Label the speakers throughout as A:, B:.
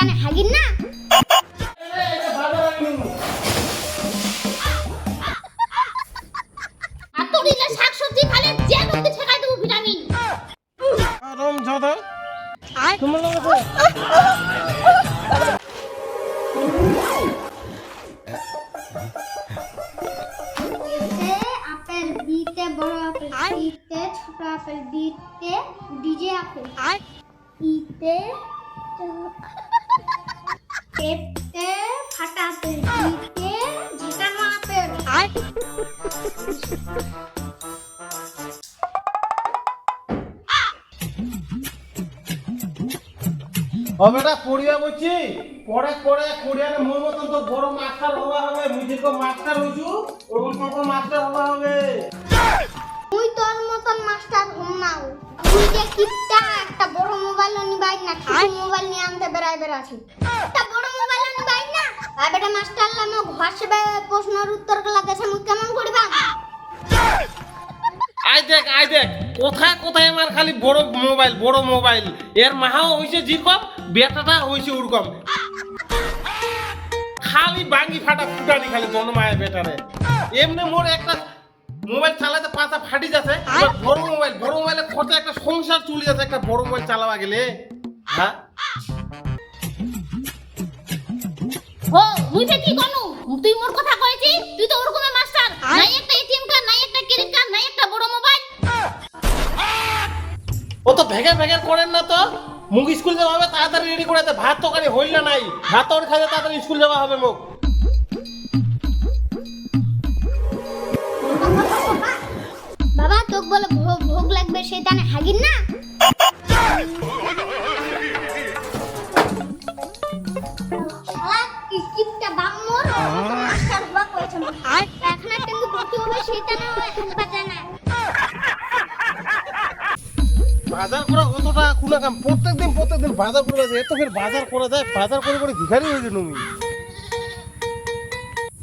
A: শয়তানে হাগিন না? আর তো দিলে শাক সবজি খালে যে লোককে ঠেকাই দেবো ভিটামিন।
B: আরাম জাদা তোমার লাগে
A: এতে আপেল বিতে বড় আপেল সিতে ছোট আপেল ডিতে ডিজে আপেল ইতে এতে ফাটা আপেল ডিতে ঝাঁকানো আপেল।
B: ও বেটা পড়িয়া বলছি পরে পরে পড়িয়ারে মোর মতন তো বড় মাস্টার হওয়া হবে। মুই যেরকম মাস্টার হইছু? ওরকম তখন মাস্টার হওয়া হবে।
A: তুই তোর মতন মাস্টার হম না। তুই যে কিপটা একটা বড় মোবাইল নি বাইক না মোবাইল নিয়ে আনতে বেড়াই বেড়াছি একটা বড় মোবাইল নি বাইক না আর বেটা মাস্টার লামে প্রশ্নের উত্তরগুলা দেশে মুই কেমন করিবা?
B: আই দেখ আই দেখ। কোথায় কোথায় আমার খালি বড় মোবাইল বড় মোবাইল? এর মাহাও হইছে যেরকম বেটাটা হইছে ওরকম খালি বাঙ্গি ফাটা ফুটানি খালি জন্মায় বেটারে। এমনি মোর একটা মোবাইল চালাতে পাতা ফাটি যাচ্ছে বড় মোবাইল বড় মোবাইলে খরচা একটা সংসার চলে যাচ্ছে একটা বড় মোবাইল চালাবা গেলে। হ্যাঁ?
A: ও মুই কি করনু তুই মোর কথা কইছি তুই তো ওরকম মাস্টার নাই একটা এটিএম কার্ড নাই একটা ক্রেডিট কার্ড নাই একটা বড় মোবাইল
B: ও তো ভেগে ভেগে করেন না তো। মুখ স্কুল যাওয়া হবে তাড়াতাড়ি রেডি করে দে। ভাত তরকারি হইল না নাই। ভাত তরকারি খাইতে তাড়াতাড়ি স্কুল যাওয়া হবে মুখ।
A: বাবা তোক বলে ভো- ভোগ লাগবে সেটানে হাগিন না? আর এখন একটা কিন্তু ভর্তি হবে বাজে না
B: বাজার করা কত টাকা কুলা কাম প্রত্যেকদিন প্রত্যেকদিন বাজার করে যায় এত ফের বাজার করা যায় বাজার করে করে ভিখারি হয়ে যাই তুমি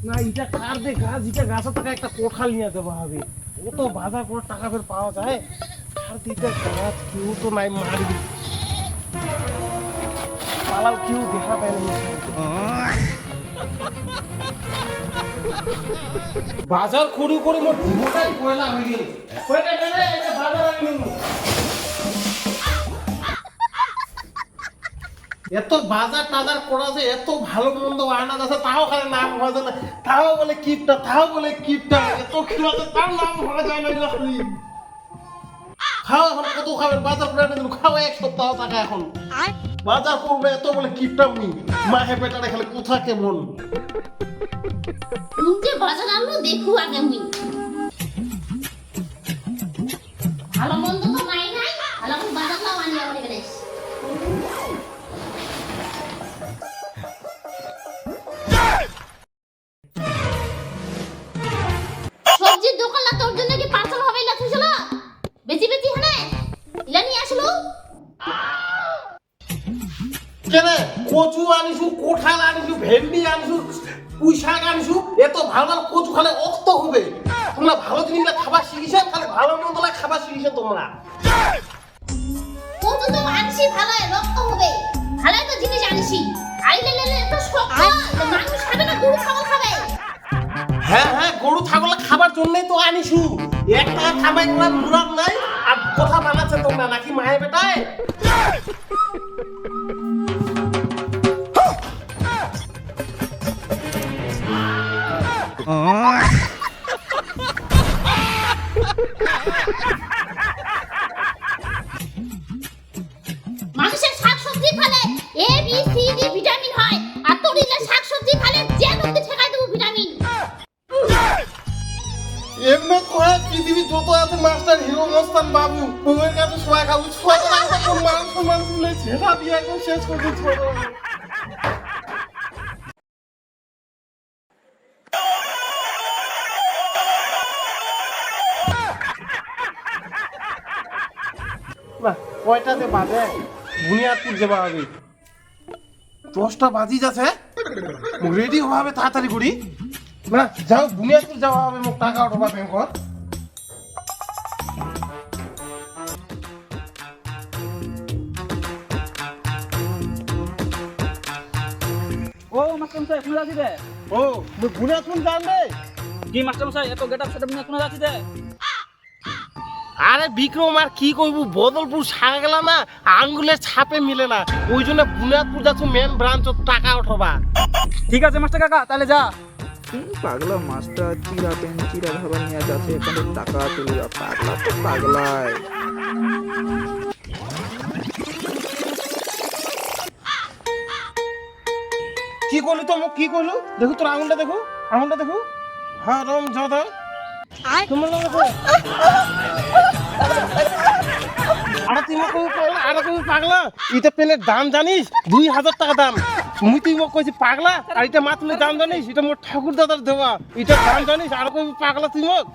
B: না এটা কার দে গাছ? এটা গাছের থেকে একটা কোঠাল নিয়ে দেওয়া হবে ও বাজার করে টাকা ফের পাওয়া যায়। আর দিতে গাছ কেউ তো নাই মারবি। পালাও কেউ দেখা পায় না। বাজার করি করে মোর জীবনটাই পয়লা হয়ে গেল। এত বাজার টাজার করা যে এত ভালো মন্দ আনা আছে, তাও খালি নাম হওয়া যায় না। তাও বলে কিপটা, তাও বলে কিপটা, এত খিলা আছে তাও নাম হওয়া যায় না এগুলো খালি খাও এখন, কত খাবেন? বাজার করে এনে খাও এক সপ্তাহ টাকা এখন। বাজার করবে এত বলে কিপটা মি মাহে পেটারে খালি কোথা কেমন
A: মুই যে বাজার আনলো দেখু আগে মুই ভালো মন্দ তো নাই নাই, ভালো করে বাজার লাও আনি আমার এখানে সবজির দোকান না তোর জন্য
B: কেনে কচু আনিছু কোঠাল আনিছু ভেন্ডি আনিছু পুঁই শাক আনিছু এত ভালো ভালো কচু খালে অক্ত হবে। তোমরা ভালো জিনিসগুলো খাবার শিখিছে খালি ভালো মন্দ লাগে খাবার শিখিছে তোমরা।
A: কত তো আনছি ভালো রক্ত হবে। ভালো তো জিনিস আনছি আইলে লেলে তো শক্ত মানুষ খাবে না গরু ছাগল খাবে।
B: হ্যাঁ হ্যাঁ গরু ছাগল খাবার জন্যই তো আনিছু একটা খাবার করার মুরাদ নাই আর কথা বানাচ্ছে তোমরা নাকি মায়ের বেটায়
A: মানুষের শাক সবজি খালে A B C D vitamin হয়। আর তোর দিলে শাক সবজি খালে যে লোককে ঠেকাই দেবো ভিটামিন।
B: এমনি করে পৃথিবী যত আছে মাস্টার হিরো, মস্তান বাবু বউয়ের কাছে সবাই খাব ছোট মানুষ মানুষ ছেড়া শেষ করে ছোট না কয়টাতে বাজে? বুনিয়াদপুর যাবা হবে দশটা বাজি যাচ্ছে। রেডি হওয়া হবে তাড়াতাড়ি করি। না যাও বুনিয়াদপুর যাওয়া হবে মোক টাকা উঠবা ব্যাংকত
C: ও মাস্টার মশাই কোনে যাচ্ছি
B: ও বুনিয়াদপুর যাম রে
C: কি মাস্টার মশাই এত গেট আপ সেটআপ নিয়ে কোনে যাচ্ছি
B: আরে বিক্রম আর কি করব বদলপুর সারা গেলা না আঙ্গুলের ছাপে মিলে না। ওই জন্য বুনিয়াদপুর যাচ্ছ মেন ব্রাঞ্চ টাকা উঠবা
C: ঠিক আছে মাস্টার কাকা তাহলে যা।
D: এই পাগলা মাস্টার চিরা পেন চিরা ভাবা নিয়ে যাচ্ছে এখানে টাকা তুলে পাগলা তো পাগলায়
B: কি করলি তো কি করলু? দেখো তোর আঙুলটা দেখো আঙুলটা দেখো। হ্যাঁ রম যাদা তোমার নাম দেখো পাগলা? ইটা পেনের দাম জানিস? দুই হাজার টাকা দাম। মুই তুই মোক কইছি পাগলা আর এটা মাতুলের দাম জানিস? এটা মোর ঠাকুর দাদার দেওয়া। এটা দাম জানিস? আর কবি পাগলা তুই মোক?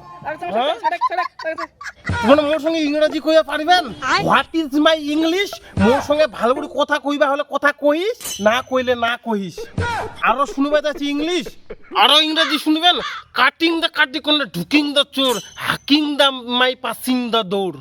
B: হ্যাঁ? মানে মোর সঙ্গে ইংরেজি কইয়া পারিবেন? What is my English more সঙ্গে ভালো করে কথা কইবা হলে কথা কইস না কইলে না কইস। আরও শুনবে যাচ্ছি ইংলিশ? আরও ইংরেজি শুনবেন? কাটিং দ্য কাটি করলে ঢুকিং দ্য চোর হাকিং দ্য মাই পাসিং দ্য দৌড়।